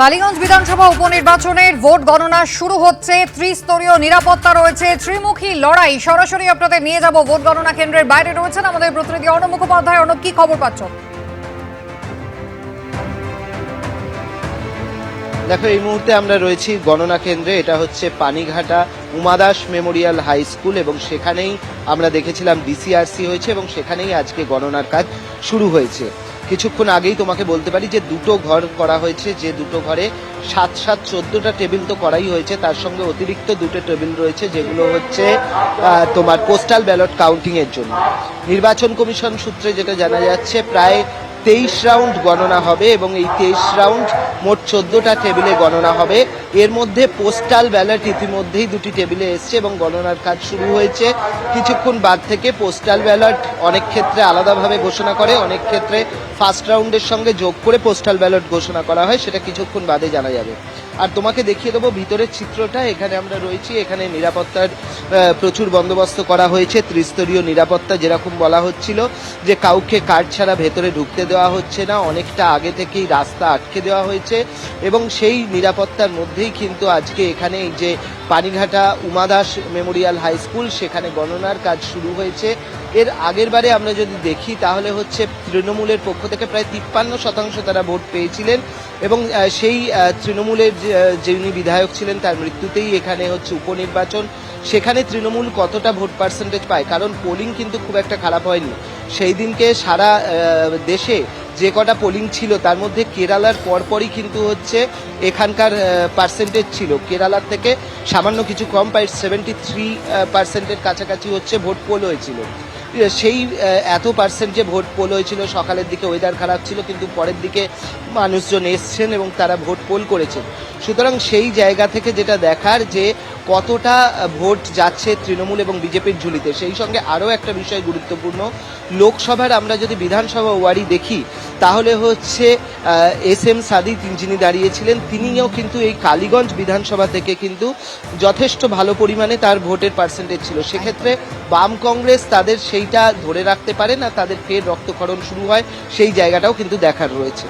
কালীগঞ্জ বিধানসভা উপনির্বাচনের ভোট গণনা শুরু হচ্ছে। ত্রিস্তরীয় নিরাপত্তা রয়েছে। ত্রিমুখী লড়াই। সরাসরি আপনাদের নিয়ে যাব ভোট গণনা কেন্দ্রের বাইরে রয়েছেন আমাদের প্রতিনিধি অর্ণব মুখোপাধ্যায়। অর্ণব, কি খবর পাচ্ছ? দেখো, এই মুহূর্তে আমরা রয়েছি গণনা কেন্দ্রে। এটা হচ্ছে Panighata Umadas memorial high school এবং সেখানেই আমরা দেখেছিলাম ডিসিআরসি হয়েছে এবং সেখানেই আজকে গণনার কাজ শুরু হয়েছে। কিছুক্ষণ আগেই তোমাকে বলতে পারি যে দুটো ঘর করা হয়েছে, যে দুটো ঘরে সাত সাত চোদ্দটা টেবিল তো করাই হয়েছে, তার সঙ্গে অতিরিক্ত দুটো টেবিল রয়েছে, যেগুলো হচ্ছে তোমার পোস্টাল ব্যালট কাউন্টিংয়ের জন্য। নির্বাচন কমিশন সূত্রে যেটা জানা যাচ্ছে, প্রায় তেইশ রাউন্ড গণনা হবে এবং এই তেইশ রাউন্ড মোট চোদ্দটা টেবিলে গণনা হবে। এর মধ্যে পোস্টাল ব্যালট ইতিমধ্যেই দুটি টেবিলে এসছে এবং গণনার কাজ শুরু হয়েছে। কিছুক্ষণ বাদ থেকে পোস্টাল ব্যালট অনেক ক্ষেত্রে আলাদাভাবে ঘোষণা করে, অনেক ক্ষেত্রে ফার্স্ট রাউন্ডের সঙ্গে যোগ করে পোস্টাল ব্যালট ঘোষণা করা হয়, সেটা কিছুক্ষণ বাদে জানা যাবে। আর তোমাকে দেখিয়ে দেবো, ভিতরের চিত্রটা, এখানে আমরা রয়েছি, এখানে নিরাপত্তার প্রচুর বন্দোবস্ত করা হয়েছে, ত্রিস্তরীয় নিরাপত্তা যেরকম বলা হচ্ছিল, যে কাউকে কার্ড ছাড়া ভেতরে ঢুকতে দেওয়া হচ্ছে না, অনেকটা আগে থেকেই রাস্তা আটকে দেওয়া হয়েছে এবং সেই নিরাপত্তার মধ্যেই কিন্তু আজকে এখানে যে Panighata Umadas memorial high school, সেখানে গণনার কাজ শুরু হয়েছে। এর আগের বারে আমরা যদি দেখি, তাহলে হচ্ছে তৃণমূলের পক্ষ থেকে প্রায় তিপ্পান্ন শতাংশ তারা ভোট পেয়েছিলেন এবং সেই তৃণমূলের যে- যিনি বিধায়ক ছিলেন, তার মৃত্যুতেই এখানে হচ্ছে উপনির্বাচন। সেখানে তৃণমূল কতটা ভোট পার্সেন্টেজ পায়? কারণ পোলিং কিন্তু খুব একটা খারাপ হয়নি। সেই দিনকে সারা দেশে যে কটা পোলিং ছিল, তার মধ্যে কেরালার পরপরই কিন্তু হচ্ছে এখানকার পার্সেন্টেজ ছিল। কেরালার থেকে সামান্য কিছু কম, প্রায় সেভেন্টি থ্রি পার্সেন্টের কাছাকাছি হচ্ছে ভোট পোল হয়েছিল। সেই এত পার্সেন্ট যে ভোট পোল হয়েছিল, সকালের দিকে ওয়েদার খারাপ ছিল, কিন্তু পরের দিকে মানুষজন এসছেন এবং তারা ভোট পোল করেছেন। সুতরাং সেই জায়গা থেকে যেটা দেখার যে কতটা ভোট যাচ্ছে তৃণমূল এবং বিজেপির ঝুলিতে, সেই সঙ্গে আরও একটা বিষয় গুরুত্বপূর্ণ। লোকসভার আমরা যদি বিধানসভা ওয়ারি দেখি, তাহলে হচ্ছে এস এম সাদি যিনি দাঁড়িয়েছিলেন, তিনিও কিন্তু এই কালীগঞ্জ বিধানসভা থেকে কিন্তু যথেষ্ট ভালো পরিমাণে তার ভোটের পার্সেন্টেজ ছিল। সেক্ষেত্রে বাম কংগ্রেস তাদের সেইটা ধরে রাখতে পারে না, তাদের ফের রক্তক্ষরণ শুরু হয়, সেই জায়গাটাও কিন্তু দেখার রয়েছে।